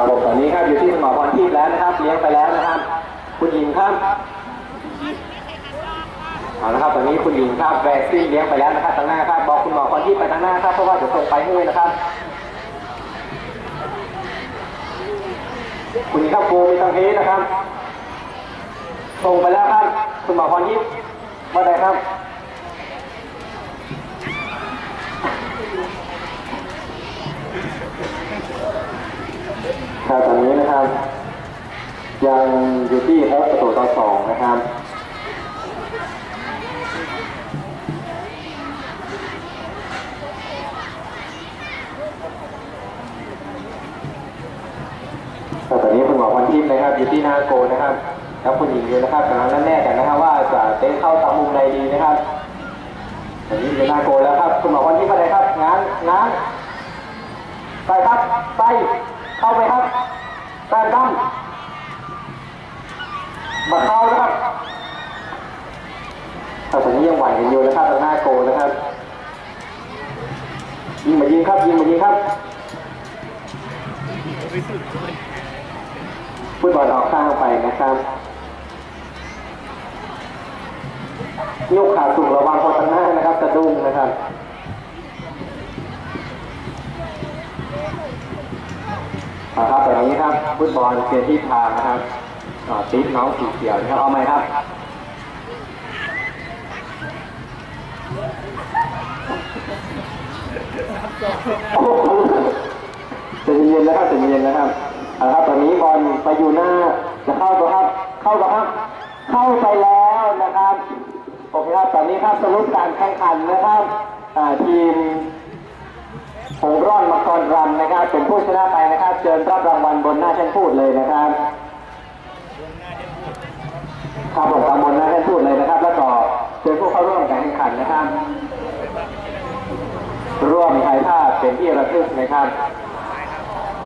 ครับผมตอนนี้ครับอยู่ที่สมอพรทีพย์แล้วนะครับเลี้ยงไปแล้วนะครับ คุณหญิงครับเอาละครับตอนนี้คุณหญิงครับแวกซิ่งเลี้ยงไปแล้วนะครับทางหน้าครับบอกคุณหมอพรทีพย์ไปทางหน้าครับเพราะว่าเดี๋ยวส่งไปให้นะครับ คุณหญิงครับโกมีทางเฮนะครับส่งไปแล้วครับคุณหมอพรทิพย์ว่าไงครับ ครับตอนนี้นะครับ ยังอยู่ที่หกประตูต่อสองนะครับตอนนี้คุณหมอพันทิพย์นะครับอยู่ที่หน้าโกนะครับแล้วคุณหญิงอยู่นะครับกำลังนั่นแน่กันนะครับ ว่าจะเต้นเข้าตามมุมใดดีนะครับตอนนี้อยู่หน้าโกแล้วครับ คุณหมอพันทิพย์อะไรครับงานงาน ไปครับ ไป เข้าไปครับแปดตั้มมาเข้านะครับแต่ตอนนี้ยังไหวอยู่นะครับทางหน้าโกนะครับ ยิงมายิงครับ ยิงมายิงครับฟุตบอลออกข้างไปนะครับยกขาสูงระวังคนข้างหน้านะครับสะดุ้งนะครับ เอาครับต่นี้ครับฟุตบอลเปลี่ยนที่ทางนะครับติ๊กน้องสีเขียวนะครับ เอาไหมครับโอ้โหใจะเย็นนะครับจะเย็นนะครับเอาละครับตอนนี้บอลไปอยู่หน้า จะเข้าตัวครับ เข้าตัวครับ เข้าไปแล้วนะครับโอเคครับตอนนี้ครับสรุปการแข่งขันนะครับทีมหงร่อนมังก นะครับเป็นผู้ชนะไปนะครับเชิญรับรางวัลบนหน้าแท่นพูดเลยนะครับครับผมตามบนหน้าแท่นพูดเลยนะครับ แล้วก็เชิญผู้เข้าร่วมการแข่งขันนะครับ ร่วมถ่ายภาพเป็นที่ระลึกนะครับ